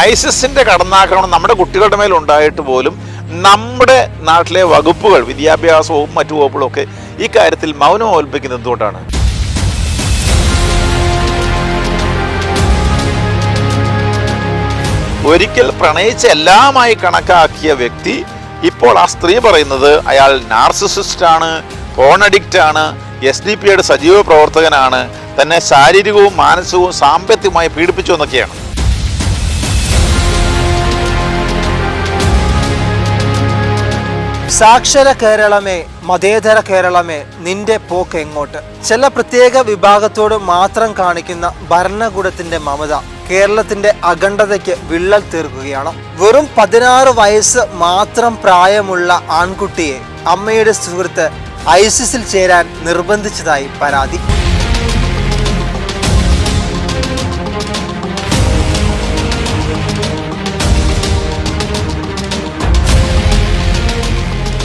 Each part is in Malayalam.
ഐസിസിന്റെ കടന്നാക്രമണം നമ്മുടെ കുട്ടികളുടെ മേൽ ഉണ്ടായിട്ട് പോലും നമ്മുടെ നാട്ടിലെ വകുപ്പുകൾ വിദ്യാഭ്യാസവും മറ്റു വകുപ്പുകളും ഒക്കെ ഈ കാര്യത്തിൽ മൗനം ഓൽപ്പിക്കുന്നത് എന്തുകൊണ്ടാണ്? ഒരിക്കൽ പ്രണയിച്ച എല്ലാമായി കണക്കാക്കിയ വ്യക്തി ഇപ്പോൾ ആ സ്ത്രീ പറയുന്നത് അയാൾ നാർസിസിസ്റ്റ് ആണ് ഫോൺ അഡിക്റ്റ് ആണ് എസ് ഡി പിയുടെ സജീവ പ്രവർത്തകനാണ് തന്നെ ശാരീരികവും മാനസികവും സാമ്പത്തികമായി പീഡിപ്പിച്ചു എന്നൊക്കെയാണ്. സാക്ഷര കേരളമേ മതേതര കേരളമേ നിന്റെ പോക്ക് എങ്ങോട്ട്? ചില പ്രത്യേക വിഭാഗത്തോട് മാത്രം കാണിക്കുന്ന ഭരണകൂടത്തിന്റെ മമത കേരളത്തിന്റെ അഖണ്ഡതയ്ക്ക് വിള്ളൽ തീർക്കുകയാണ്. വെറും പതിനാറ് വയസ്സ് മാത്രം പ്രായമുള്ള ആൺകുട്ടിയെ അമ്മയുടെ സുഹൃത്ത് ഐസിസിൽ ചേരാൻ നിർബന്ധിച്ചതായി പരാതി.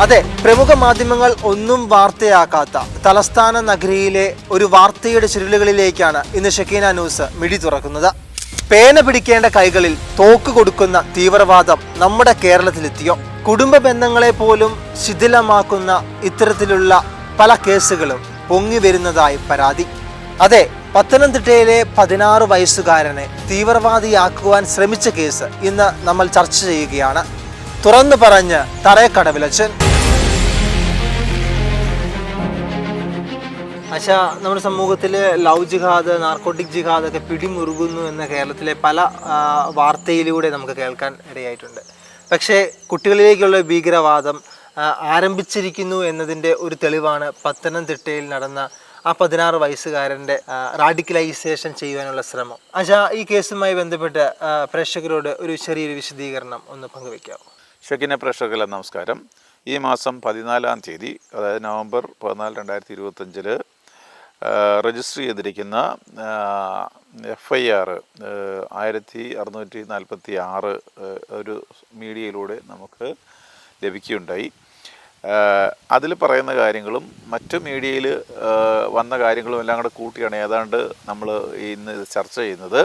അതെ പ്രമുഖ മാധ്യമങ്ങൾ ഒന്നും വാർത്തയാക്കാത്ത തലസ്ഥാന നഗരിയിലെ ഒരു വാർത്തയുടെ ചുരുളുകളിലേക്കാണ് ഇന്ന് ഷക്കീന ന്യൂസ് മിടി തുറക്കുന്നത്. പേന പിടിക്കേണ്ട കൈകളിൽ തോക്ക് കൊടുക്കുന്ന തീവ്രവാദം നമ്മുടെ കേരളത്തിലെത്തിയോ? കുടുംബ ബന്ധങ്ങളെ പോലും ശിഥിലമാക്കുന്ന ഇത്തരത്തിലുള്ള പല കേസുകളും പൊങ്ങി വരുന്നതായി പരാതി. അതെ പത്തനംതിട്ടയിലെ പതിനാറ് വയസ്സുകാരനെ തീവ്രവാദിയാക്കുവാൻ ശ്രമിച്ച കേസ് ഇന്ന് നമ്മൾ ചർച്ച ചെയ്യുകയാണ്. തുറന്നു പറഞ്ഞ് തറയക്കടവിലച്ചൻ അച്ഛാ നമ്മുടെ സമൂഹത്തിൽ ലവ് ജിഹാദ് നാർക്കോട്ടിക് ജിഹാദ് ഒക്കെ പിടിമുറുകുന്നു എന്ന കേരളത്തിലെ പല വാർത്തയിലൂടെ നമുക്ക് കേൾക്കാൻ ഇടയായിട്ടുണ്ട്. പക്ഷേ കുട്ടികളിലേക്കുള്ള ഭീകരവാദം ആരംഭിച്ചിരിക്കുന്നു എന്നതിന്റെ ഒരു തെളിവാണ് പത്തനംതിട്ടയിൽ നടന്ന ആ പതിനാറ് വയസ്സുകാരന്റെ റാഡിക്കലൈസേഷൻ ചെയ്യുവാനുള്ള ശ്രമം. അച്ഛാ ഈ കേസുമായി ബന്ധപ്പെട്ട് പ്രേക്ഷകരോട് ഒരു ചെറിയൊരു വിശദീകരണം ഒന്ന് പങ്കുവെക്കാമോ ഷെക്കിന പ്രേക്ഷകരെ നമസ്കാരം. ഈ മാസം പതിനാലാം തീയതി അതായത് നവംബർ പതിനാല് രണ്ടായിരത്തി ഇരുപത്തഞ്ചിൽ രജിസ്റ്റർ ചെയ്തിരിക്കുന്ന എഫ് ഐ ആർ ആയിരത്തി അറുന്നൂറ്റി നാൽപ്പത്തി ആറ് ഒരു മീഡിയയിലൂടെ നമുക്ക് ലഭിക്കുകയുണ്ടായി. അതിൽ പറയുന്ന കാര്യങ്ങളും മറ്റു മീഡിയയിൽ വന്ന കാര്യങ്ങളും എല്ലാം കൂടെ കൂട്ടിയാണ് ഏതാണ്ട് നമ്മൾ ഇന്ന് ചർച്ച ചെയ്യുന്നത്.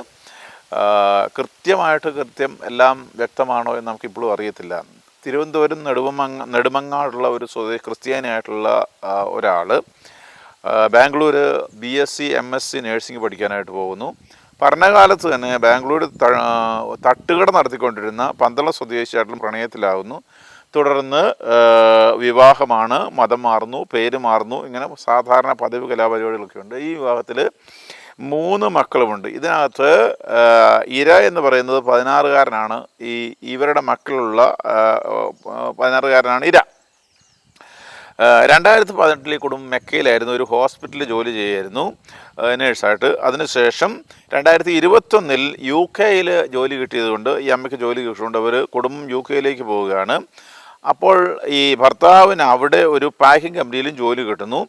കൃത്യമായിട്ട് കൃത്യം എല്ലാം വ്യക്തമാണോ എന്ന് നമുക്കിപ്പോഴും അറിയത്തില്ല. തിരുവനന്തപുരം നെടുമങ്ങ നെടുമങ്ങാടുള്ള ഒരു സ്വദേശി ക്രിസ്ത്യാനിയായിട്ടുള്ള ഒരാൾ Bangalore B S C M S C nursing പഠിക്കാനായിട്ട് പോകുന്നു. പഠനകാലത്ത് തന്നെ ബാംഗ്ലൂർ തട്ടുകട നടത്തിക്കൊണ്ടിരുന്ന പന്തള സ്വദേശിയായിട്ടുള്ള പ്രണയത്തിലാകുന്നു തുടർന്ന് വിവാഹമാണ് മതം മാറുന്നു പേര് മാറുന്നു ഇങ്ങനെ സാധാരണ പതിവ് കലാപരിപാടികളൊക്കെ ഉണ്ട്. ഈ വിവാഹത്തിൽ മൂന്ന് മക്കളുമുണ്ട്. ഇതിനകത്ത് ഇര എന്ന് പറയുന്നത് പതിനാറുകാരനാണ്. ഈ ഇവരുടെ മക്കളുള്ള പതിനാറുകാരനാണ് ഇര. രണ്ടായിരത്തി പതിനെട്ടിൽ ഈ കുടുംബം മെക്കയിലായിരുന്നു ഒരു ഹോസ്പിറ്റലിൽ ജോലി ചെയ്യായിരുന്നു നേഴ്സായിട്ട്. അതിനുശേഷം രണ്ടായിരത്തി ഇരുപത്തൊന്നിൽ യു കെയിൽ ജോലി കിട്ടിയതുകൊണ്ട് ഈ അമ്മയ്ക്ക് ജോലി കിട്ടിയതുകൊണ്ട് അവർ കുടുംബം യു കെയിലേക്ക് പോവുകയാണ്. അപ്പോൾ ഈ ഭർത്താവിന് അവിടെ ഒരു പാക്കിംഗ് കമ്പനിയിലും ജോലി കിട്ടുന്നു.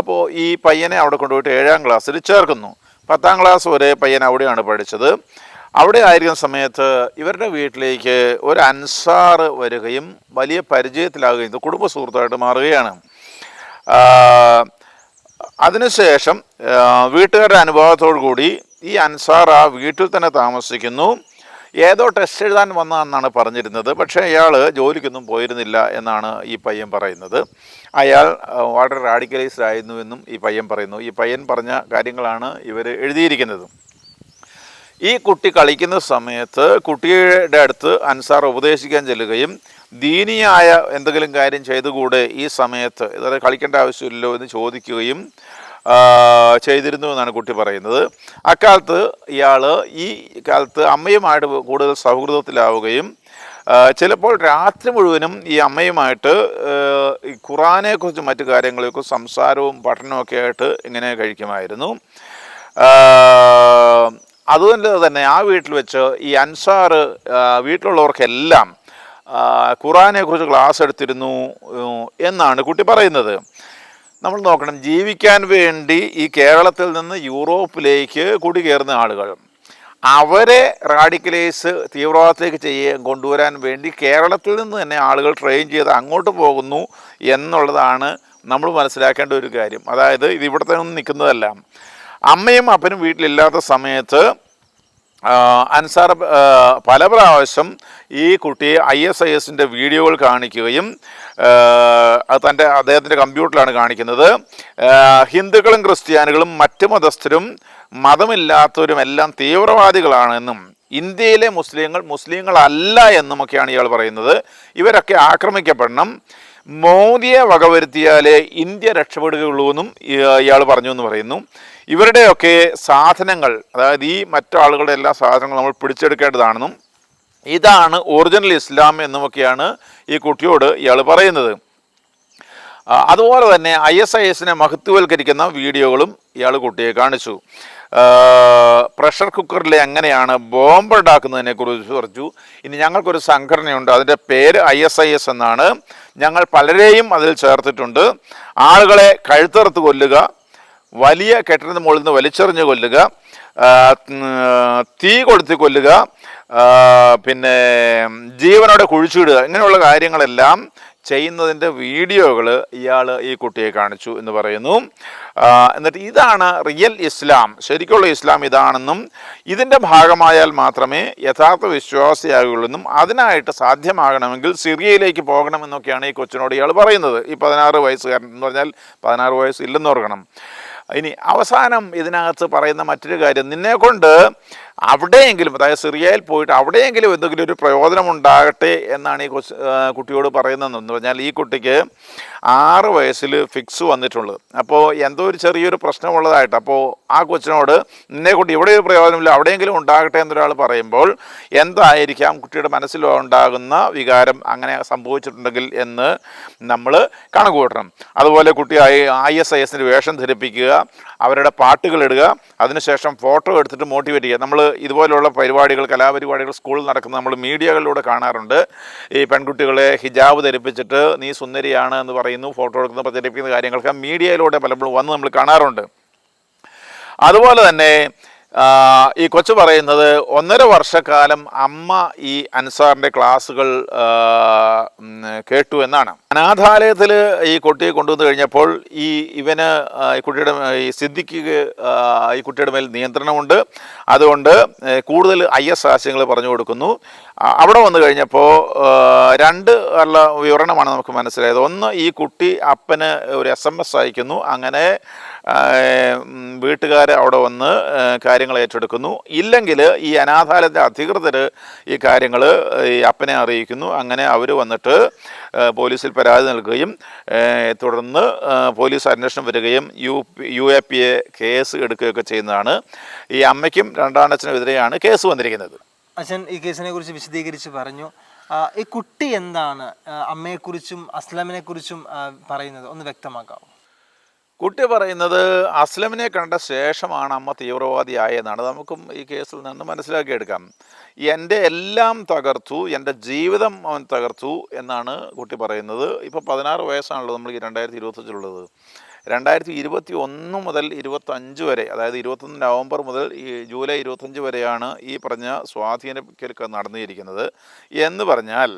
അപ്പോൾ ഈ പയ്യനെ അവിടെ കൊണ്ടുപോയിട്ട് ഏഴാം ക്ലാസ്സിൽ ചേർക്കുന്നു. പത്താം ക്ലാസ് വരെ പയ്യൻ അവിടെയാണ് പഠിച്ചത്. അവിടെ ആയിരിക്കുന്ന സമയത്ത് ഇവരുടെ വീട്ടിലേക്ക് ഒരു അൻസാർ വരികയും വലിയ പരിചയത്തിലാകുകയും കുടുംബ സുഹൃത്തായിട്ട് മാറുകയാണ്. അതിനുശേഷം വീട്ടുകാരുടെ അനുഭവത്തോടു കൂടി ഈ അൻസാർ ആ വീട്ടിൽ തന്നെ താമസിക്കുന്നു. ഏതോ ടെസ്റ്റ് എഴുതാൻ വന്നതെന്നാണ് പറഞ്ഞിരുന്നത്. പക്ഷേ അയാൾ ജോലിക്കൊന്നും പോയിരുന്നില്ല എന്നാണ് ഈ പയ്യൻ പറയുന്നത്. അയാൾ വളരെ റാഡിക്കലൈസ്ഡ് ആയിരുന്നു എന്നും ഈ പയ്യൻ പറയുന്നു. ഈ പയ്യൻ പറഞ്ഞ കാര്യങ്ങളാണ് ഇവർ എഴുതിയിരിക്കുന്നത്. ഈ കുട്ടി കളിക്കുന്ന സമയത്ത് കുട്ടിയുടെ അടുത്ത് അൻസാർ ഉപദേശിക്കാൻ ചെല്ലുകയും ദീനിയായ എന്തെങ്കിലും കാര്യം ചെയ്തുകൂടെ ഈ സമയത്ത്? ഇതുവരെ കളിക്കേണ്ട ആവശ്യമില്ലല്ലോ എന്ന് ചോദിക്കുകയും ചെയ്തിരുന്നു എന്നാണ് കുട്ടി പറയുന്നത്. അക്കാലത്ത് ഇയാൾ ഈ കാലത്ത് അമ്മയുമായിട്ട് കൂടുതൽ സൗഹൃദത്തിലാവുകയും ചിലപ്പോൾ രാത്രി മുഴുവനും ഈ അമ്മയുമായിട്ട് ഈ ഖുറാനെക്കുറിച്ച് മറ്റു കാര്യങ്ങളെക്കുറിച്ച് സംസാരവും പഠനവും ഒക്കെ ആയിട്ട് ഇങ്ങനെ കഴിക്കുമായിരുന്നു. അതുകൊണ്ട് തന്നെ ആ വീട്ടിൽ വെച്ച് ഈ അൻസാർ വീട്ടിലുള്ളവർക്കെല്ലാം ഖുറാനെ ഖുറാനെക്കുറിച്ച് ക്ലാസ് എടുത്തിരുന്നു എന്നാണ് കുട്ടി പറയുന്നത്. നമ്മൾ നോക്കണം ജീവിക്കാൻ വേണ്ടി ഈ കേരളത്തിൽ നിന്ന് യൂറോപ്പിലേക്ക് കുടികയറുന്ന ആളുകൾ അവരെ റാഡിക്കലൈസ് തീവ്രവാദത്തിലേക്ക് ചെയ്യാൻ കൊണ്ടുവരാൻ വേണ്ടി കേരളത്തിൽ നിന്ന് തന്നെ ആളുകൾ ട്രെയിൻ ചെയ്ത് അങ്ങോട്ട് പോകുന്നു എന്നുള്ളതാണ് നമ്മൾ മനസ്സിലാക്കേണ്ട ഒരു കാര്യം. അതായത് ഇത് ഇവിടെ തന്നെ നിൽക്കുന്നതല്ല. അമ്മയും അപ്പനും വീട്ടിലില്ലാത്ത സമയത്ത് അൻസാർ പല പ്രാവശ്യം ഈ കുട്ടിയെ ഐ എസ് ഐ എസിന്റെ വീഡിയോകൾ കാണിക്കുകയും തന്റെ അദ്ദേഹത്തിന്റെ കമ്പ്യൂട്ടറിലാണ് കാണിക്കുന്നത്. ഹിന്ദുക്കളും ക്രിസ്ത്യാനികളും മറ്റ് മതസ്ഥരും മതമില്ലാത്തവരും എല്ലാം തീവ്രവാദികളാണെന്നും ഇന്ത്യയിലെ മുസ്ലിങ്ങൾ മുസ്ലിങ്ങളല്ല എന്നുമൊക്കെയാണ് ഇയാൾ പറയുന്നത്. ഇവരൊക്കെ ആക്രമിക്കപ്പെടണം. മോദിയെ വകവരുത്തിയാലേ ഇന്ത്യ രക്ഷപ്പെടുകയുള്ളൂ എന്നും ഇയാൾ പറഞ്ഞു എന്ന് പറയുന്നു. ഇവരുടെയൊക്കെ സാധനങ്ങൾ അതായത് ഈ മറ്റാളുകളുടെ എല്ലാ സാധനങ്ങളും നമ്മൾ പിടിച്ചെടുക്കേണ്ടതാണെന്നും ഇതാണ് ഒറിജിനൽ ഇസ്ലാം എന്നുമൊക്കെയാണ് ഈ കുട്ടിയോട് ഇയാൾ പറയുന്നത്. അതുപോലെ തന്നെ ഐ എസ് ഐ എസിനെ മഹത്വവൽക്കരിക്കുന്ന വീഡിയോകളും ഇയാൾ കുട്ടിയെ കാണിച്ചു. പ്രഷർ കുക്കറിൽ എങ്ങനെയാണ് ബോംബ് ഉണ്ടാക്കുന്നതിനെ കുറിച്ച് പറഞ്ഞു ഇനി ഞങ്ങൾക്കൊരു സംഘടനയുണ്ട് അതിന്റെ പേര് ഐ എസ് ഐ എസ് എന്നാണ്. ഞങ്ങൾ പലരെയും അതിൽ ചേർത്തിട്ടുണ്ട്. ആളുകളെ കഴുത്തറുത്ത് കൊല്ലുക വലിയ കെട്ടിടത്തിന് മുകളിൽ നിന്ന് വലിച്ചെറിഞ്ഞ് കൊല്ലുക തീ കൊളുത്തി കൊല്ലുക പിന്നെ ജീവനോടെ കുഴിച്ചിടുക ഇങ്ങനെയുള്ള കാര്യങ്ങളെല്ലാം ചെയ്യുന്നതിന്റെ വീഡിയോകൾ ഇയാൾ ഈ കുട്ടിയെ കാണിച്ചു എന്ന് പറയുന്നു. എന്നിട്ട് ഇതാണ് റിയൽ ഇസ്ലാം ശരിക്കുള്ള ഇസ്ലാം ഇതാണെന്നും ഇതിന്റെ ഭാഗമായാൽ മാത്രമേ യഥാർത്ഥ വിശ്വാസിയാകുള്ളൂ എന്നും അതിനായിട്ട് സാധ്യമാകണമെങ്കിൽ സിറിയയിലേക്ക് പോകണമെന്നൊക്കെയാണ് ഈ കൊച്ചിനോട് ഇയാൾ പറയുന്നത്. ഈ പതിനാറ് വയസ്സുകാരൻ എന്ന് പറഞ്ഞാൽ പതിനാറ് വയസ്സ് ഇല്ലെന്ന് ഓർക്കണം. ഇനി അവസാനം ഇതിനകത്ത് പറയുന്ന മറ്റൊരു കാര്യം നിന്നെ കൊണ്ട് അവിടെയെങ്കിലും അതായത് സിറിയയിൽ പോയിട്ട് അവിടെയെങ്കിലും എന്തെങ്കിലും ഒരു പ്രയോജനം ഉണ്ടാകട്ടെ എന്നാണ് ഈ കുട്ടിയോട് പറയുന്നതെന്ന് പറഞ്ഞാൽ ഈ കുട്ടിക്ക് ആറ് വയസ്സിൽ ഫിക്സ് വന്നിട്ടുള്ളത്. അപ്പോൾ എന്തോ ഒരു ചെറിയൊരു പ്രശ്നമുള്ളതായിട്ട്. അപ്പോൾ ആ കൊച്ചിനോട് നിന്നെ കൊണ്ട് ഇവിടെ ഒരു പ്രയോജനമില്ല അവിടെയെങ്കിലും ഉണ്ടാകട്ടെ എന്നൊരാൾ പറയുമ്പോൾ എന്തായിരിക്കാം കുട്ടിയുടെ മനസ്സിൽ ഉണ്ടാകുന്ന വികാരം അങ്ങനെ സംഭവിച്ചിട്ടുണ്ടെങ്കിൽ എന്ന് നമ്മൾ കണക്കുകൂട്ടണം അതുപോലെ കുട്ടി ഐ എസ് ഐ വേഷം ധരിപ്പിക്കുക അവരുടെ പാട്ടുകൾ ഇടുക അതിനുശേഷം ഫോട്ടോ എടുത്തിട്ട് മോട്ടിവേറ്റ് ചെയ്യുക. നമ്മൾ ഇതുപോലുള്ള പരിപാടികൾ കലാപരിപാടികൾ സ്കൂളിൽ നടക്കുന്നത് നമ്മൾ മീഡിയകളിലൂടെ കാണാറുണ്ട്. ഈ പെൺകുട്ടികളെ ഹിജാബ് ധരിപ്പിച്ചിട്ട് നീ സുന്ദരിയാണ് എന്ന് പറയുന്നു ഫോട്ടോ എടുക്കുന്നു പ്രചരിപ്പിക്കുന്ന കാര്യങ്ങളൊക്കെ മീഡിയയിലൂടെ പലപ്പോഴും വന്ന് നമ്മൾ കാണാറുണ്ട്. അതുപോലെ തന്നെ ഈ കൊച്ചു പറയുന്നത് ഒന്നര വർഷക്കാലം അമ്മ ഈ അൻസാറിന്റെ ക്ലാസ്സുകൾ കേട്ടു എന്നാണ്. അനാഥാലയത്തിൽ ഈ കുട്ടിയെ കൊണ്ടുവന്ന് കഴിഞ്ഞപ്പോൾ ഈ ഇവന് ഈ കുട്ടിയുടെ ഈ സിദ്ധിക്ക് ഈ കുട്ടിയുടെ മേൽ നിയന്ത്രണമുണ്ട്. അതുകൊണ്ട് കൂടുതൽ ഐ എസ് ആശയങ്ങൾ പറഞ്ഞു കൊടുക്കുന്നു. അവിടെ വന്നു കഴിഞ്ഞപ്പോൾ രണ്ട് ഉള്ള വിവരണമാണ് നമുക്ക് മനസ്സിലായത്. ഒന്ന് ഈ കുട്ടി അപ്പന് ഒരു എസ് എം എസ് അയക്കുന്നു. അങ്ങനെ വീട്ടുകാർ അവിടെ വന്ന് ആ, കാര്യങ്ങൾ ഏറ്റെടുക്കുന്നു. ഇല്ലെങ്കിൽ ഈ അനാഥാലയത്തെ അധികൃതർ ഈ കാര്യങ്ങൾ ഈ അപ്പനെ അറിയിക്കുന്നു. അങ്ങനെ അവർ വന്നിട്ട് പോലീസിൽ പരാതി നൽകുകയും തുടർന്ന് പോലീസ് അന്വേഷണം വരികയും U U A P A case എടുക്കുകയൊക്കെ ചെയ്യുന്നതാണ്. ഈ അമ്മയ്ക്കും രണ്ടാണച്ചനും എതിരെയാണ് കേസ് വന്നിരിക്കുന്നത്. അച്ഛൻ ഈ കേസിനെ കുറിച്ച് വിശദീകരിച്ച് പറഞ്ഞു. ഈ കുട്ടി എന്താണ് അമ്മയെക്കുറിച്ചും അസ്ലമിനെ കുറിച്ചും പറയുന്നത്? ഒന്ന് വ്യക്തമാക്കാമോ കുട്ടി പറയുന്നത് അസ്ലമിനെ കണ്ട ശേഷമാണ് അമ്മ തീവ്രവാദിയായെന്നാണ്. നമുക്കും ഈ കേസിൽ നിന്ന് മനസ്സിലാക്കിയെടുക്കാം. എന്റെ എല്ലാം തകർത്തു എന്റെ ജീവിതം അവൻ തകർത്തു എന്നാണ് കുട്ടി പറയുന്നത്. ഇപ്പോൾ പതിനാറ് വയസ്സാണല്ലോ നമ്മൾ ഈ രണ്ടായിരത്തി ഇരുപത്തഞ്ചിലുള്ളത് രണ്ടായിരത്തി ഇരുപത്തി ഒന്ന് മുതൽ ഇരുപത്തഞ്ച് വരെ അതായത് ഇരുപത്തൊന്ന് നവംബർ മുതൽ ഈ ജൂലൈ ഇരുപത്തഞ്ച് വരെയാണ് ഈ പറഞ്ഞ സ്വാധീനിക്കലൊക്കെ നടന്നിരിക്കുന്നത്. എന്ന് പറഞ്ഞാൽ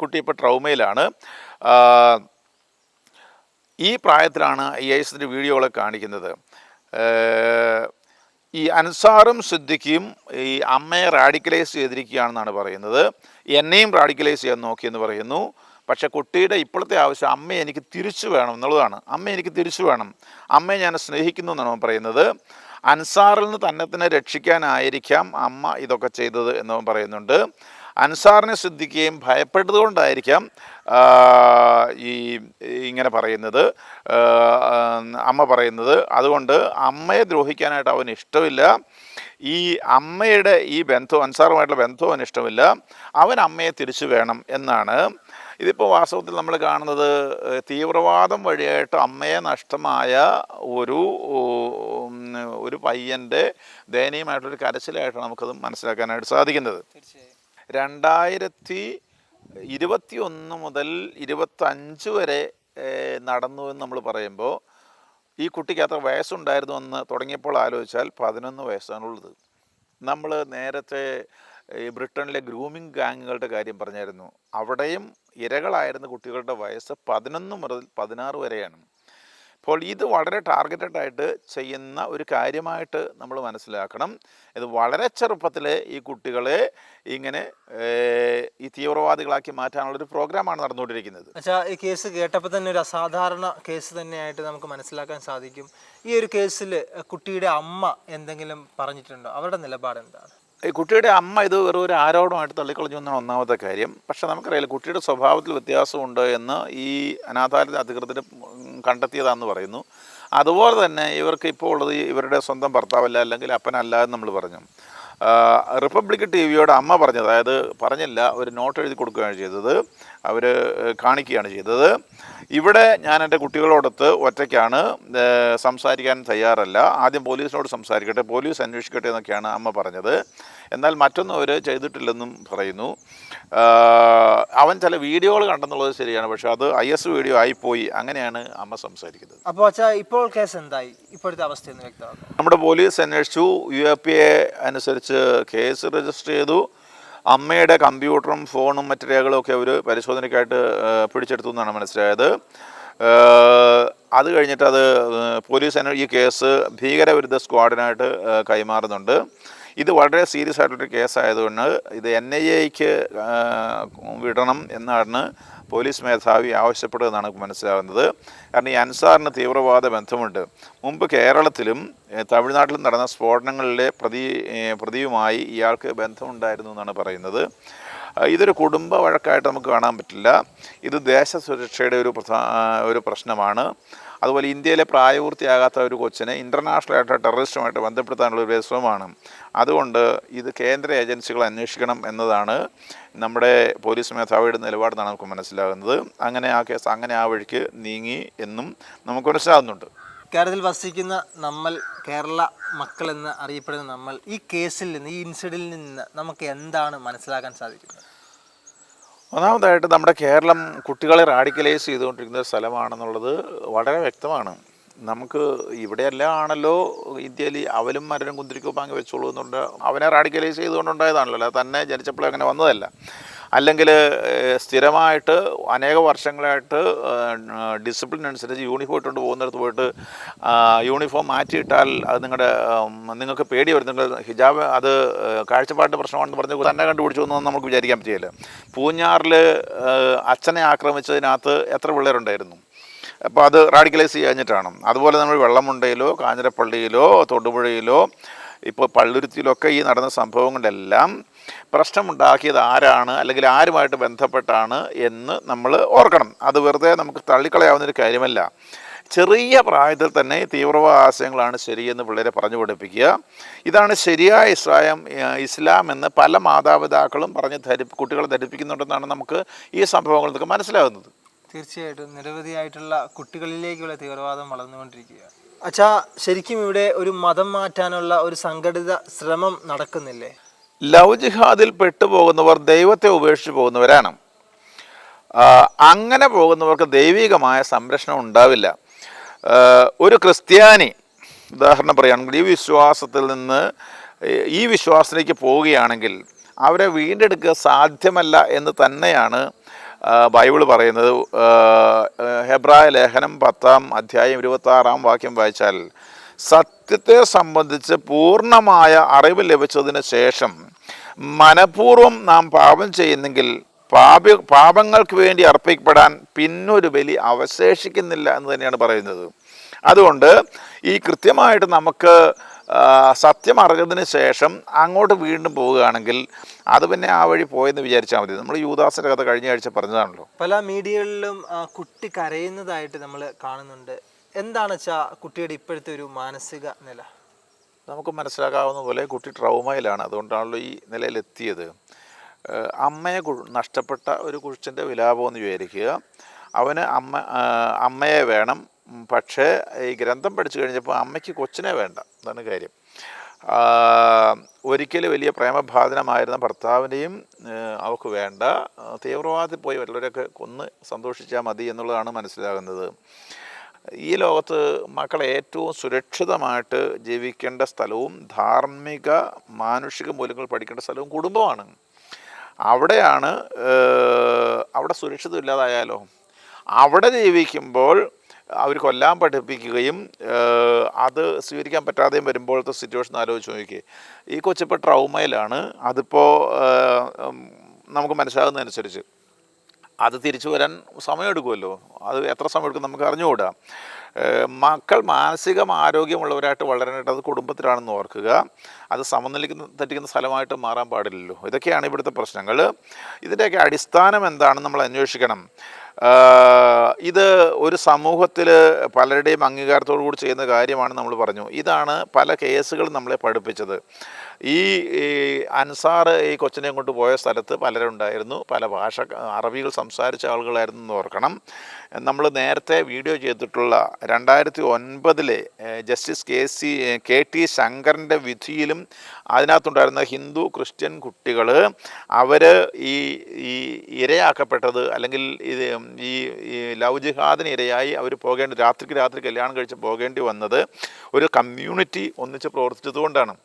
കുട്ടി ഇപ്പോൾ ട്രൗമയിലാണ്. ഈ പ്രായത്തിലാണ് ഐ എസിന്റെ വീഡിയോകളെ കാണിക്കുന്നത്. ഈ അൻസാറും സിദ്ദിഖിയും ഈ അമ്മയെ റാഡിക്കലൈസ് ചെയ്തിരിക്കുകയാണെന്നാണ് പറയുന്നത്. എന്നെയും റാഡിക്കലൈസ് ചെയ്യാൻ നോക്കിയെന്ന് പറയുന്നു. പക്ഷേ കുട്ടിയുടെ ഇപ്പോഴത്തെ ആവശ്യം അമ്മ എനിക്ക് തിരിച്ചു വേണം എന്നുള്ളതാണ്. അമ്മ എനിക്ക് തിരിച്ചു വേണം. അമ്മയെ ഞാൻ സ്നേഹിക്കുന്നു എന്നാണ് പറയുന്നത്. അൻസാറിൽ നിന്ന് തന്നെ തന്നെ രക്ഷിക്കാനായിരിക്കാം അമ്മ ഇതൊക്കെ ചെയ്തത് എന്നവൻ പറയുന്നുണ്ട്. അൻസാറിനെ ശ്രദ്ധിക്കുകയും ഭയപ്പെട്ടതുകൊണ്ടായിരിക്കാം ഈ ഇങ്ങനെ പറയുന്നത്. അമ്മ പറയുന്നത്. അതുകൊണ്ട് അമ്മയെ ദ്രോഹിക്കാനായിട്ട് അവന് ഇഷ്ടമില്ല. ഈ അമ്മയുടെ ഈ ബന്ധവും അൻസാറുമായിട്ടുള്ള ബന്ധവും അവന് ഇഷ്ടമില്ല. അവൻ അമ്മയെ തിരിച്ചു വേണം എന്നാണ്. ഇതിപ്പോൾ വാസ്തവത്തിൽ നമ്മൾ കാണുന്നത് തീവ്രവാദം വഴിയായിട്ട് അമ്മയെ നഷ്ടമായ ഒരു ഒരു പയ്യന്റെ ദയനീയമായിട്ടൊരു കരച്ചിലായിട്ടാണ് നമുക്കത് മനസ്സിലാക്കാനായിട്ട് സാധിക്കുന്നത്. രണ്ടായിരത്തി ഇരുപത്തി ഒന്ന് മുതൽ ഇരുപത്തഞ്ച് വരെ നടന്നു എന്ന് നമ്മൾ പറയുമ്പോൾ ഈ കുട്ടിക്ക് അത്ര വയസ്സുണ്ടായിരുന്നു എന്ന് തുടങ്ങിയപ്പോൾ ആലോചിച്ചാൽ പതിനൊന്ന് വയസ്സാണുള്ളത് നമ്മൾ നേരത്തെ ഈ ബ്രിട്ടനിലെ ഗ്രൂമിംഗ് ഗാങ്ങുകളുടെ കാര്യം പറഞ്ഞായിരുന്നു. അവിടെയും ഇരകളായിരുന്ന കുട്ടികളുടെ വയസ്സ് പതിനൊന്ന് മുതൽ പതിനാറ് വരെയാണ്. അപ്പോൾ ഇത് വളരെ ടാർഗറ്റഡ് ആയിട്ട് ചെയ്യുന്ന ഒരു കാര്യമായിട്ട് നമ്മൾ മനസ്സിലാക്കണം. ഇത് വളരെ ചെറുപ്പത്തിൽ ഈ കുട്ടികളെ ഇങ്ങനെ ഈ തീവ്രവാദികളാക്കി മാറ്റാനുള്ള ഒരു പ്രോഗ്രാമാണ് നടന്നുകൊണ്ടിരിക്കുന്നത്. അച്ഛാ ഈ കേസ് കേട്ടപ്പോൾ തന്നെ ഒരു അസാധാരണ കേസ് തന്നെയായിട്ട് നമുക്ക് മനസ്സിലാക്കാൻ സാധിക്കും. ഈ ഒരു കേസിൽ കുട്ടിയുടെ അമ്മ എന്തെങ്കിലും പറഞ്ഞിട്ടുണ്ടോ? അവരുടെ നിലപാട് എന്താണ് ഈ കുട്ടിയുടെ അമ്മ ഇത് വെറും ഒരു ആരോപണമായിട്ട് തള്ളിക്കളഞ്ഞു എന്നാണ് ഒന്നാമത്തെ കാര്യം. പക്ഷേ നമുക്കറിയാം കുട്ടിയുടെ സ്വഭാവത്തിൽ വ്യത്യാസമുണ്ട് എന്ന് ഈ അനാഥാലയ അധികൃതർ കണ്ടെത്തിയതാന്ന് പറയുന്നു. അതുപോലെ തന്നെ ഇവർക്ക് ഇപ്പോൾ ഉള്ളത് ഇവരുടെ സ്വന്തം ഭർത്താവല്ല അല്ലെങ്കിൽ അപ്പനല്ല എന്ന് നമ്മൾ പറഞ്ഞു. റിപ്പബ്ലിക് ടി വിയോട് അമ്മ പറഞ്ഞത് അതായത് പറഞ്ഞില്ല ഒരു നോട്ട് എഴുതി കൊടുക്കുകയാണ് ചെയ്തത്. അവർ കാണിക്കുകയാണ് ചെയ്തത്. ഇവിടെ ഞാൻ എന്റെ കുട്ടികളോടൊത്ത് ഒറ്റയ്ക്കാണ് സംസാരിക്കാൻ തയ്യാറല്ല. ആദ്യം പോലീസിനോട് സംസാരിക്കട്ടെ പോലീസ് അന്വേഷിക്കട്ടെ എന്നൊക്കെയാണ് അമ്മ പറഞ്ഞത്. എന്നാൽ മറ്റൊന്നും അവർ ചെയ്തിട്ടില്ലെന്നും പറയുന്നു. അവൻ ചില വീഡിയോകൾ കണ്ടെന്നുള്ളത് ശരിയാണ് പക്ഷേ അത് ഐ എസ് വീഡിയോ ആയിപ്പോയി. അങ്ങനെയാണ് അമ്മ സംസാരിക്കുന്നത്. അപ്പോൾ ഇപ്പോൾ കേസ് എന്തായി? ഇപ്പോഴത്തെ അവസ്ഥ നമ്മുടെ പോലീസ് അന്വേഷിച്ചു. യു എ പി എ അനുസരിച്ച് കേസ് രജിസ്റ്റർ ചെയ്തു. അമ്മയുടെ കമ്പ്യൂട്ടറും ഫോണും മറ്റു രേഖകളും ഒക്കെ അവർ പരിശോധനയ്ക്കായിട്ട് പിടിച്ചെടുത്തു എന്നാണ് മനസ്സിലായത്. അത് കഴിഞ്ഞിട്ട് അത് പോലീസ് ഈ കേസ് ഭീകരവിരുദ്ധ സ്ക്വാഡിനായിട്ട് കൈമാറുന്നുണ്ട്. ഇത് വളരെ സീരിയസ് ആയിട്ടൊരു കേസായതുകൊണ്ട് ഇത് എൻ ഐ എക്ക് വിടണം എന്നാണ് പോലീസ് മേധാവി ആവശ്യപ്പെടുന്നതാണ് നമുക്ക് മനസ്സിലാകുന്നത്. കാരണം ഈ അൻസാറിന് തീവ്രവാദ ബന്ധമുണ്ട്. മുമ്പ് കേരളത്തിലും തമിഴ്നാട്ടിലും നടന്ന സ്ഫോടനങ്ങളിലെ പ്രതി പ്രതിയുമായി ഇയാൾക്ക് ബന്ധമുണ്ടായിരുന്നു എന്നാണ് പറയുന്നത്. ഇതൊരു കുടുംബ വഴക്കായിട്ട് നമുക്ക് കാണാൻ പറ്റില്ല. ഇത് ദേശ സുരക്ഷയുടെ ഒരു പ്രധാ ഒരു പ്രശ്നമാണ്. അതുപോലെ ഇന്ത്യയിലെ പ്രായപൂർത്തിയാകാത്ത ഒരു കൊച്ചിനെ ഇന്റർനാഷണൽ ആയിട്ട് ടെററിസ്റ്റുമായിട്ട് ബന്ധപ്പെടുത്താനുള്ള ഒരു ശ്രമമാണ് അതുകൊണ്ട് ഇത് കേന്ദ്ര ഏജൻസികൾ അന്വേഷിക്കണം എന്നതാണ് നമ്മുടെ പോലീസ് മേധാവിയുടെ നിലപാടെന്നാണ് നമുക്ക് മനസ്സിലാകുന്നത്. അങ്ങനെ ആ കേസ് അങ്ങനെ ആ വഴിക്ക് നീങ്ങി എന്നും നമുക്ക് മനസ്സിലാകുന്നുണ്ട്. കേരളത്തിൽ വസിക്കുന്ന നമ്മൾ കേരള മക്കൾ എന്ന് അറിയപ്പെടുന്ന നമ്മൾ ഈ കേസിൽ നിന്ന് ഈ ഇൻസിഡന്റിൽ നിന്ന് നമുക്ക് എന്താണ് മനസ്സിലാക്കാൻ സാധിക്കുന്നത്? ഒന്നാമതായിട്ട് നമ്മുടെ കേരളം കുട്ടികളെ റാഡിക്കലൈസ് ചെയ്തുകൊണ്ടിരിക്കുന്ന ഒരു സ്ഥലമാണെന്നുള്ളത് വളരെ വ്യക്തമാണ്. നമുക്ക് ഇവിടെയെല്ലാം ആണല്ലോ ഇന്ത്യയിൽ അവലും മരനും കുന്തിരിക്കോ പാങ്ങ് വെച്ചോളൂ എന്നുണ്ട് അവനെ റാഡിക്കലൈസ് ചെയ്തുകൊണ്ടുണ്ടായതാണല്ലോ. അല്ലാതെ തന്നെ ജനിച്ചപ്പോൾ അങ്ങനെ വന്നതല്ല. അല്ലെങ്കിൽ സ്ഥിരമായിട്ട് അനേക വർഷങ്ങളായിട്ട് ഡിസിപ്ലിൻ അനുസരിച്ച് യൂണിഫോം ഇട്ടുകൊണ്ട് പോകുന്നിടത്ത് പോയിട്ട് യൂണിഫോം മാറ്റിയിട്ടാൽ അത് നിങ്ങളുടെ നിങ്ങൾക്ക് പേടി വരും ഹിജാബ് അത് കാഴ്ചപ്പാടിന്റെ പ്രശ്നമാണെന്ന് പറഞ്ഞ് തന്നെ കണ്ടുപിടിച്ചു എന്നൊന്നും നമുക്ക് വിചാരിക്കാൻ പറ്റില്ല. പൂഞ്ഞാറിൽ അച്ഛനെ ആക്രമിച്ചതിനകത്ത് എത്ര പിള്ളേരുണ്ടായിരുന്നു? അപ്പോൾ അത് റാഡിക്കലൈസ് കഴിഞ്ഞിട്ടാണ്. അതുപോലെ നമ്മൾ വെള്ളമുണ്ടയിലോ കാഞ്ഞിരപ്പള്ളിയിലോ തൊടുപുഴയിലോ ഇപ്പോൾ പള്ളുരുത്തിയിലൊക്കെ ഈ നടന്ന സംഭവങ്ങളിലെല്ലാം പ്രശ്നമുണ്ടാക്കിയത് ആരാണ് അല്ലെങ്കിൽ ആരുമായിട്ട് ബന്ധപ്പെട്ടാണ് എന്ന് നമ്മൾ ഓർക്കണം. അത് വെറുതെ നമുക്ക് തള്ളിക്കളയാവുന്നൊരു കാര്യമല്ല. ചെറിയ പ്രായത്തിൽ തന്നെ തീവ്രവാദ ആശയങ്ങളാണ് ശരിയെന്ന് പിള്ളേരെ പറഞ്ഞു പഠിപ്പിക്കുക. ഇതാണ് ശരിയായ ഇസ്ലാം ഇസ്ലാം എന്ന് പല മാതാപിതാക്കളും പറഞ്ഞ് ധരി കുട്ടികളെ ധരിപ്പിക്കുന്നുണ്ടെന്നാണ് നമുക്ക് ഈ സംഭവങ്ങളിൽ നിന്നൊക്കെ മനസ്സിലാകുന്നത് തീർച്ചയായിട്ടും നിരവധിയായിട്ടുള്ള കുട്ടികളിലേക്കുള്ള തീവ്രവാദം വളർന്നുകൊണ്ടിരിക്കുക. അച്ഛാ ശരിക്കും ഇവിടെ ഒരു മതം മാറ്റാനുള്ള ഒരു സംഘടിത ശ്രമം നടക്കുന്നില്ലേ? ലവ് ജിഹാദിൽ പെട്ടുപോകുന്നവർ ദൈവത്തെ ഉപേക്ഷിച്ച് പോകുന്നവരാണ്. അങ്ങനെ പോകുന്നവർക്ക് ദൈവികമായ സംരക്ഷണം ഉണ്ടാവില്ല. ഒരു ക്രിസ്ത്യാനി ഉദാഹരണം പറയുകയാണെങ്കിൽ ഈ വിശ്വാസത്തിൽ നിന്ന് ഈ വിശ്വാസത്തിലേക്ക് പോവുകയാണെങ്കിൽ അവരെ വീണ്ടെടുക്കുക സാധ്യമല്ല എന്ന് തന്നെയാണ് ബൈബിൾ പറയുന്നത്. ഹെബ്രായ ലേഖനം പത്താം അധ്യായം ഇരുപത്താറാം വാക്യം വായിച്ചാൽ സത്യത്തെ സംബന്ധിച്ച് പൂർണമായ അറിവ് ലഭിച്ചതിന് ശേഷം മനഃപൂർവം നാം പാപം ചെയ്യുന്നെങ്കിൽ പാപ പാപങ്ങൾക്ക് വേണ്ടി അർപ്പിക്കപ്പെടാൻ പിന്നൊരു ബലി അവശേഷിക്കുന്നില്ല എന്ന് തന്നെയാണ് പറയുന്നത്. അതുകൊണ്ട് ഈ കൃത്യമായിട്ട് നമുക്ക് സത്യം അറിഞ്ഞതിന് ശേഷം അങ്ങോട്ട് വീണ്ടും പോവുകയാണെങ്കിൽ അത് പിന്നെ ആ വഴി പോയെന്ന് വിചാരിച്ചാൽ മതി. നമ്മൾ യൂദാസിന്റെ കഥ കഴിഞ്ഞ ആഴ്ച പറഞ്ഞതാണല്ലോ. പല മീഡിയകളിലും കുട്ടി കരയുന്നതായിട്ട് നമ്മൾ കാണുന്നുണ്ട്. എന്താണ് വെച്ചാൽ കുട്ടിയുടെ ഇപ്പോഴത്തെ ഒരു മാനസിക നില? നമുക്ക് മനസ്സിലാക്കാവുന്ന പോലെ കുട്ടി ട്രൗമയിലാണ്. അതുകൊണ്ടാണല്ലോ ഈ നിലയിലെത്തിയത്. അമ്മയെ നഷ്ടപ്പെട്ട ഒരു കുഴിച്ചിന്റെ വിലാപമെന്ന് വിചാരിക്കുക. അവന് അമ്മ അമ്മയെ വേണം. പക്ഷേ ഈ ഗ്രന്ഥം പഠിച്ചു കഴിഞ്ഞപ്പോൾ അമ്മയ്ക്ക് കൊച്ചിനെ വേണ്ട. എന്നാണ് കാര്യം. ഒരിക്കലും വലിയ പ്രേമബാധനമായിരുന്ന ഭർത്താവിനെയും അവൾക്ക് വേണ്ട. തീവ്രവാദത്തിൽ പോയി വല്ലവരൊക്കെ കൊന്ന് സന്തോഷിച്ചാൽ മതി എന്നുള്ളതാണ് മനസ്സിലാകുന്നത്. ഈ ലോകത്ത് മക്കൾ ഏറ്റവും സുരക്ഷിതമായിട്ട് ജീവിക്കേണ്ട സ്ഥലവും ധാർമ്മിക മാനുഷിക മൂല്യങ്ങൾ പഠിക്കേണ്ട സ്ഥലവും കുടുംബമാണ്. അവിടെയാണ് അവിടെ സുരക്ഷിതം ഇല്ലാതായാലോ? അവിടെ ജീവിക്കുമ്പോൾ അവർ കൊല്ലാൻ പഠിപ്പിക്കുകയും അത് സ്വീകരിക്കാൻ പറ്റാതെയും വരുമ്പോഴത്തെ സിറ്റുവേഷൻ ആലോചിച്ച് നോക്കി ഈ കൊച്ചിപ്പോൾ ട്രൗമയിലാണ്. അതിപ്പോൾ നമുക്ക് മനസ്സിലാകുന്നതനുസരിച്ച്. അത് തിരിച്ചു വരാൻ സമയമെടുക്കുമല്ലോ. അത് എത്ര സമയം എടുക്കും നമുക്ക് അറിഞ്ഞുകൂടാ. മക്കൾ മാനസികം ആരോഗ്യമുള്ളവരായിട്ട് വളരാനായിട്ട് അത് കുടുംബത്തിലാണെന്ന് ഓർക്കുക. അത് സമനിലയ്ക്ക് തെറ്റിക്കുന്ന സ്ഥലമായിട്ട് മാറാൻ പാടില്ലല്ലോ. ഇതൊക്കെയാണ് ഇവിടുത്തെ പ്രശ്നങ്ങൾ ഇതിന്റെയൊക്കെ അടിസ്ഥാനം എന്താണെന്ന് നമ്മൾ അന്വേഷിക്കണം. ഇത് ഒരു സമൂഹത്തിൽ പലരുടെയും അംഗീകാരത്തോടു കൂടി ചെയ്യുന്ന കാര്യമാണ് നമ്മൾ പറഞ്ഞു. ഇതാണ് പല കേസുകളും നമ്മളെ പഠിപ്പിച്ചത്. ഈ അൻസാർ ഈ കൊച്ചിനെ കൊണ്ട് പോയ സ്ഥലത്ത് പലരുണ്ടായിരുന്നു. പല ഭാഷ അറബികൾ സംസാരിച്ച ആളുകളായിരുന്നു എന്ന് ഓർക്കണം. നമ്മൾ നേരത്തെ വീഡിയോ ചെയ്തിട്ടുള്ള രണ്ടായിരത്തി ഒൻപതിലെ justice K C K T ശങ്കറിന്റെ വിധിയിലും അതിനകത്തുണ്ടായിരുന്ന ഹിന്ദു ക്രിസ്ത്യൻ കുട്ടികൾ അവർ ഈ ഈ ഇരയാക്കപ്പെട്ടത് അല്ലെങ്കിൽ ഇത് ഈ ഈ ലവ് ജിഹാദിന് ഇരയായി അവർ പോകേണ്ടി രാത്രിക്ക് രാത്രി കല്യാണം കഴിച്ച് പോകേണ്ടി വന്നത് ഒരു കമ്മ്യൂണിറ്റി ഒന്നിച്ച് പ്രവർത്തിച്ചതുകൊണ്ടാണ്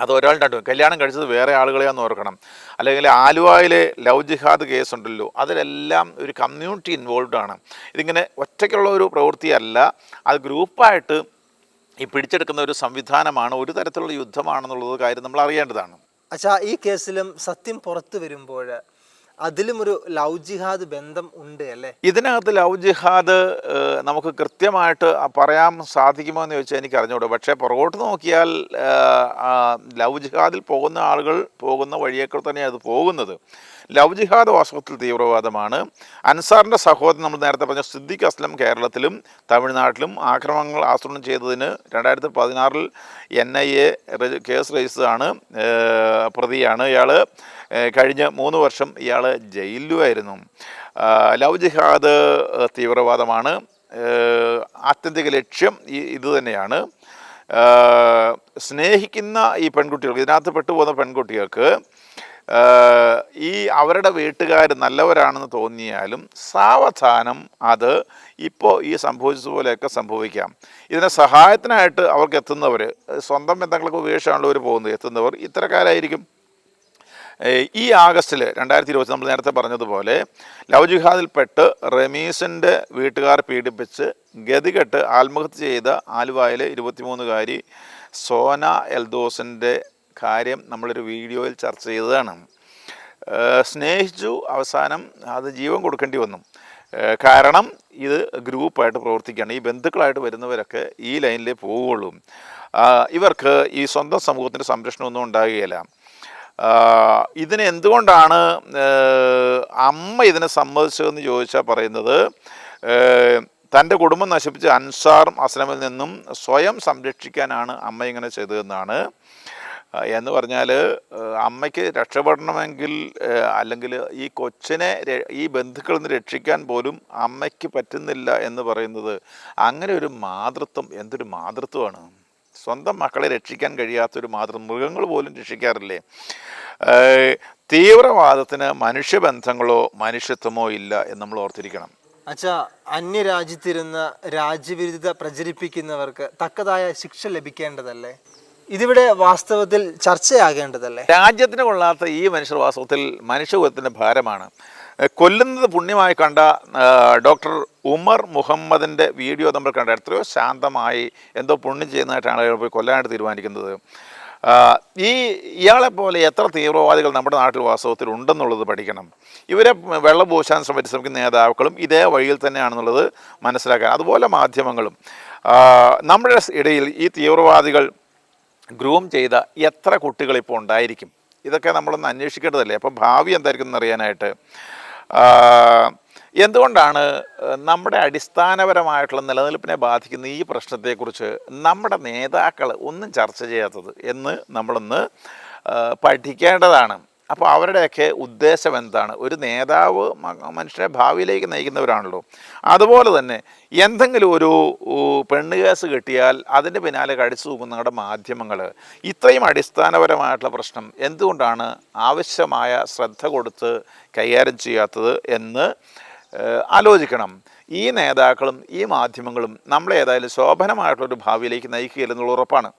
അത് ഒരാൾ രണ്ടു. കല്യാണം കഴിച്ചത് വേറെ ആളുകളെയാന്ന് ഓർക്കണം. അല്ലെങ്കിൽ ആലുവയിലെ ലവ് ജിഹാദ് കേസ് ഉണ്ടല്ലോ അതിലെല്ലാം ഒരു കമ്മ്യൂണിറ്റി ഇൻവോൾവ് ആണ്. ഇതിങ്ങനെ ഒറ്റയ്ക്കുള്ള ഒരു പ്രവൃത്തിയല്ല. അത് ഗ്രൂപ്പായിട്ട് ഈ പിടിച്ചെടുക്കുന്ന ഒരു സംവിധാനമാണ് ഒരു തരത്തിലുള്ള യുദ്ധമാണെന്നുള്ളത് കാര്യം നമ്മൾ അറിയേണ്ടതാണ്. അച്ഛാ ഈ കേസിലും സത്യം പുറത്തു വരുമ്പോൾ അതിലും ഒരു ലവ് ജിഹാദ് ബന്ധം ഉണ്ട് അല്ലേ? ഇതിനകത്ത് ലവ് ജിഹാദ് നമുക്ക് കൃത്യമായിട്ട് പറയാൻ സാധിക്കുമോ എന്ന് ചോദിച്ചാൽ എനിക്ക് അറിഞ്ഞൂട. പക്ഷേ പുറകോട്ട് നോക്കിയാൽ ലവ് ജിഹാദിൽ പോകുന്ന ആളുകൾ പോകുന്ന വഴിയേക്കൂടെ തന്നെയാണ് അത് പോകുന്നത്. ലവ് ജിഹാദ് വാസ്തവത്തിൽ തീവ്രവാദമാണ്. അൻസാറിന്റെ സഹോദരൻ നമ്മൾ നേരത്തെ പറഞ്ഞ സിദ്ദിഖ് അസ്ലം കേരളത്തിലും തമിഴ്നാട്ടിലും ആക്രമണങ്ങൾ ആസൂത്രണം ചെയ്തതിന് രണ്ടായിരത്തി പതിനാറിൽ എൻ ഐ എ കേസ് രജിസ്റ്ററാണ് പ്രതിയാണ്. ഇയാൾ കഴിഞ്ഞ മൂന്ന് വർഷം ഇയാൾ ജയിലിലുമായിരുന്നു. ലവ് ജിഹാദ് തീവ്രവാദമാണ്. ആത്യന്തിക ലക്ഷ്യം ഇത് തന്നെയാണ്. സ്നേഹിക്കുന്ന ഈ പെൺകുട്ടികൾക്ക് ഇതിനകത്ത് പെട്ടുപോകുന്ന പെൺകുട്ടികൾക്ക് ഈ അവരുടെ വീട്ടുകാർ നല്ലവരാണെന്ന് തോന്നിയാലും സാവധാനം അത് ഇപ്പോൾ ഈ സംഭവിച്ചതുപോലെയൊക്കെ സംഭവിക്കാം. ഇതിനെ സഹായത്തിനായിട്ട് അവർക്ക് എത്തുന്നവർ സ്വന്തം ബന്ധങ്ങൾക്ക് ഉപേക്ഷിച്ചാണല്ലോ അവർ പോകുന്നത് എത്തുന്നവർ ഇത്തരക്കാരായിരിക്കും. ഈ ആഗസ്റ്റിൽ രണ്ടായിരത്തി ഇരുപത്തി നമ്മൾ നേരത്തെ പറഞ്ഞതുപോലെ ലവ് ജിഹാദിൽപ്പെട്ട് റമീസിന്റെ വീട്ടുകാർ പീഡിപ്പിച്ച് ഗതികെട്ട് ആത്മഹത്യ ചെയ്ത ആലുവായിലെ ഇരുപത്തിമൂന്നുകാരി സോന എൽദോസിന്റെ കാര്യം നമ്മളൊരു വീഡിയോയിൽ ചർച്ച ചെയ്തതാണ്. സ്നേഹിച്ചു അവസാനം അത് ജീവൻ കൊടുക്കേണ്ടി വന്നു. കാരണം ഇത് ഗ്രൂപ്പായിട്ട് പ്രവർത്തിക്കുകയാണ്. ഈ ബന്ധുക്കളായിട്ട് വരുന്നവരൊക്കെ ഈ ലൈനിലേ പോവുകയുള്ളൂ. ഇവർക്ക് ഈ സ്വന്തം സമൂഹത്തിന്റെ സംരക്ഷണമൊന്നും ഉണ്ടാകുകയില്ല. ഇതിന് എന്തുകൊണ്ടാണ് അമ്മ ഇതിനെ സമ്മതിച്ചതെന്ന് ചോദിച്ചാൽ പറയുന്നത് തന്റെ കുടുംബം നശിപ്പിച്ച് അൻസാറും അസ്ലമിൽ നിന്നും സ്വയം സംരക്ഷിക്കാനാണ് അമ്മ ഇങ്ങനെ ചെയ്തതെന്നാണ്. എന്ന് പറഞ്ഞാൽ അമ്മയ്ക്ക് രക്ഷപ്പെടണമെങ്കിൽ അല്ലെങ്കിൽ ഈ കൊച്ചിനെ ഈ ബന്ധുക്കളിൽ നിന്ന് രക്ഷിക്കാൻ പോലും അമ്മയ്ക്ക് പറ്റുന്നില്ല എന്ന് പറയുന്നത് അങ്ങനെ ഒരു മാതൃത്വം എന്തൊരു മാതൃത്വമാണ്? സ്വന്തം മക്കളെ രക്ഷിക്കാൻ കഴിയാത്തൊരു മാതൃത്വം മൃഗങ്ങൾ പോലും രക്ഷിക്കാറില്ലേ? തീവ്രവാദത്തിന് മനുഷ്യബന്ധങ്ങളോ മനുഷ്യത്വമോ ഇല്ല എന്ന് നമ്മൾ ഓർത്തിരിക്കണം. അച്ഛാ അന്യരാജ്യത്തിരുന്ന രാജ്യവിരുദ്ധത പ്രചരിപ്പിക്കുന്നവർക്ക് തക്കതായ ശിക്ഷ ലഭിക്കേണ്ടതല്ലേ? ഇതിവിടെ വാസ്തവത്തിൽ ചർച്ചയാകേണ്ടതല്ലേ? രാജ്യത്തിന് കൊള്ളാത്ത ഈ മനുഷ്യർ വാസ്തവത്തിൽ മനുഷ്യകുലത്തിന്റെ ഭാരമാണ്. കൊല്ലുന്നത് പുണ്യമായി കണ്ട ഡോക്ടർ ഉമർ മുഹമ്മദിന്റെ വീഡിയോ നമ്മൾ കണ്ട എത്രയോ ശാന്തമായി എന്തോ പുണ്യം ചെയ്യുന്നതായിട്ടാണ് അയാൾ പോയി കൊല്ലാനായിട്ട് തീരുമാനിക്കുന്നത്. ഈ ഇയാളെ പോലെ എത്ര തീവ്രവാദികൾ നമ്മുടെ നാട്ടിൽ വാസ്തവത്തിൽ ഉണ്ടെന്നുള്ളത് പഠിക്കണം. ഇവരെ വെള്ളം പൂശാൻ ശ്രമിച്ച് ശ്രമിക്കുന്ന നേതാക്കളും ഇതേ വഴിയിൽ തന്നെയാണെന്നുള്ളത് മനസ്സിലാക്കാൻ. അതുപോലെ മാധ്യമങ്ങളും. നമ്മുടെ ഇടയിൽ ഈ തീവ്രവാദികൾ ഗ്രൂം ചെയ്ത എത്ര കുട്ടികൾ ഇപ്പോൾ ഉണ്ടായിരിക്കും? ഇതൊക്കെ നമ്മളൊന്ന് അന്വേഷിക്കേണ്ടതല്ലേ? അപ്പം ഭാവി എന്തായിരിക്കും എന്നറിയാനായിട്ട് എന്തുകൊണ്ടാണ് നമ്മുടെ അടിസ്ഥാനപരമായിട്ടുള്ള നിലനിൽപ്പിനെ ബാധിക്കുന്ന ഈ പ്രശ്നത്തെക്കുറിച്ച് നമ്മുടെ നേതാക്കൾ ഒന്നും ചർച്ച ചെയ്യാത്തത് എന്ന് നമ്മളൊന്ന് പഠിക്കേണ്ടതാണ്. അപ്പോൾ അവരുടെയൊക്കെ ഉദ്ദേശം എന്താണ്? ഒരു നേതാവ് മനുഷ്യരെ ഭാവിയിലേക്ക് നയിക്കുന്നവരാണല്ലോ. അതുപോലെ തന്നെ എന്തെങ്കിലും ഒരു പെണ്ണ് കേസ് കിട്ടിയാൽ അതിന്റെ പിന്നാലെ കടിച്ചു തൂക്കുന്ന നമ്മുടെ മാധ്യമങ്ങൾ ഇത്രയും അടിസ്ഥാനപരമായിട്ടുള്ള പ്രശ്നം എന്തുകൊണ്ടാണ് ആവശ്യമായ ശ്രദ്ധ കൊടുത്ത് കൈകാര്യം ചെയ്യാത്തത് എന്ന് ആലോചിക്കണം. ഈ നേതാക്കളും ഈ മാധ്യമങ്ങളും നമ്മളെ ഏതായാലും ശോഭനമായിട്ടുള്ളൊരു ഭാവിയിലേക്ക് നയിക്കുകയില്ലെന്നുള്ള ഉറപ്പാണ്.